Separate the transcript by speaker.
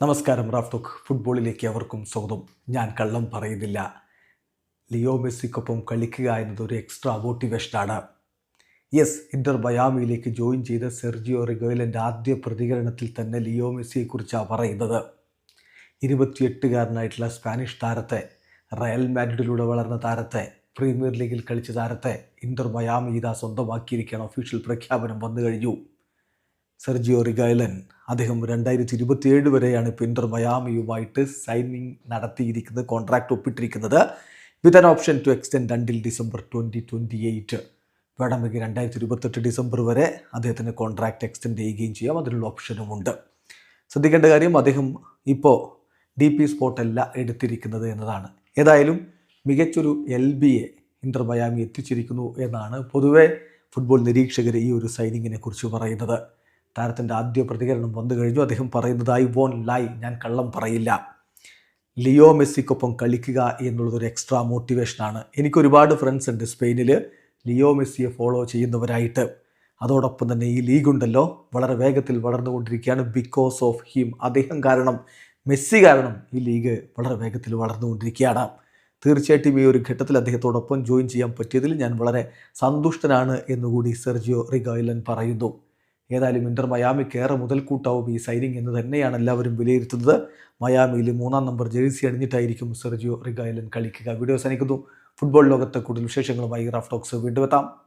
Speaker 1: നമസ്കാരം റാഫ്തുഖ് ഫുട്ബോളിലേക്ക് അവർക്കും സ്വാഗതം. ഞാൻ കള്ളം പറയുന്നില്ല. ലിയോ മെസ്സിക്കൊപ്പം കളിക്കുക എന്നത് ഒരു എക്സ്ട്രാ മോട്ടിവേഷനാണ് യെസ് ഇന്റർ ബയാമിയിലേക്ക് ജോയിൻ ചെയ്ത സെർജിയോ റിഗോയിലന്റെ ആദ്യ പ്രതികരണത്തിൽ തന്നെ ലിയോ മെസ്സിയെക്കുറിച്ചാണ് പറയുന്നത്. ഇരുപത്തിയെട്ടുകാരനായിട്ടുള്ള സ്പാനിഷ് താരത്തെ റയൽ മാഡ്രിഡിലൂടെ വളർന്ന താരത്തെ പ്രീമിയർ ലീഗിൽ കളിച്ച താരത്തെ ഇന്റർ മയാമി ഇതാ സ്വന്തമാക്കിയിരിക്കുകയാണ്. ഒഫീഷ്യൽ പ്രഖ്യാപനം വന്നു കഴിഞ്ഞു. സെർജിയോ റിഗൈലൻ അദ്ദേഹം രണ്ടായിരത്തി ഇരുപത്തിയേഴ് വരെയാണ് ഇപ്പോൾ ഇന്റർ മയാമിയുമായിട്ട് സൈനിങ് നടത്തിയിരിക്കുന്നത് contract ഒപ്പിട്ടിരിക്കുന്നത്. With an option to extend until December twenty twenty eight വേണമെങ്കിൽ രണ്ടായിരത്തി ഇരുപത്തെട്ട് ഡിസംബർ വരെ അദ്ദേഹത്തിന് കോൺട്രാക്ട് എക്സ്റ്റെൻഡ് ചെയ്യുകയും ചെയ്യാം. അതിനുള്ള ഓപ്ഷനുമുണ്ട് ശ്രദ്ധിക്കേണ്ട കാര്യം അദ്ദേഹം ഇപ്പോൾ ഡി പി സ്പോട്ടല്ല എടുത്തിരിക്കുന്നത് എന്നതാണ്. ഏതായാലും മികച്ചൊരു L B A Inter Miami എത്തിച്ചിരിക്കുന്നു എന്നാണ് പൊതുവെ ഫുട്ബോൾ നിരീക്ഷകർ ഈ ഒരു സൈനിങ്ങിനെ കുറിച്ച് പറയുന്നത്. താരത്തിന്റെ ആദ്യ പ്രതികരണം വന്നു കഴിഞ്ഞു. അദ്ദേഹം പറയുന്നത് ഐ വോൺ ലൈ ഞാൻ കള്ളം പറയില്ല. ലിയോ മെസ്സിക്കൊപ്പം കളിക്കുക എന്നുള്ളതൊരു എക്സ്ട്രാ മോട്ടിവേഷനാണ്. എനിക്കൊരുപാട് ഫ്രണ്ട്സ് ഉണ്ട് സ്പെയിനിൽ ലിയോ മെസ്സിയെ ഫോളോ ചെയ്യുന്നവരായിട്ട്. അതോടൊപ്പം തന്നെ ഈ ലീഗ് ഉണ്ടല്ലോ വളരെ വേഗത്തിൽ വളർന്നുകൊണ്ടിരിക്കുകയാണ് ബിക്കോസ് ഓഫ് ഹിം അദ്ദേഹം കാരണം മെസ്സി കാരണം ഈ ലീഗ് വളരെ വേഗത്തിൽ വളർന്നുകൊണ്ടിരിക്കുകയാണ്. തീർച്ചയായിട്ടും ഈ ഒരു ഘട്ടത്തിൽ അദ്ദേഹത്തോടൊപ്പം ജോയിൻ ചെയ്യാൻ പറ്റിയതിൽ ഞാൻ വളരെ സന്തുഷ്ടനാണ് എന്നുകൂടി സെർജിയോ റിഗോയിലൻ പറയുന്നു. ഏതായാലും ഇന്റർ മയാമിക്ക് ഏറെ മുതൽക്കൂട്ടാവും ഈ സൈനിങ് എന്ന് തന്നെയാണ് എല്ലാവരും വിലയിരുത്തുന്നത്. മയാമിയിൽ മൂന്നാം നമ്പർ ജേഴ്സി അണിഞ്ഞിട്ടായിരിക്കും സെർജിയോ റിഗായലൻ കളിക്കുക. വീഡിയോ അവസാനിക്കുന്നു. ഫുട്ബോൾ ലോകത്തെ കൂടുതൽ വിശേഷങ്ങളുമായി റാഫ് ടോക്സ് വീണ്ടും എത്താം.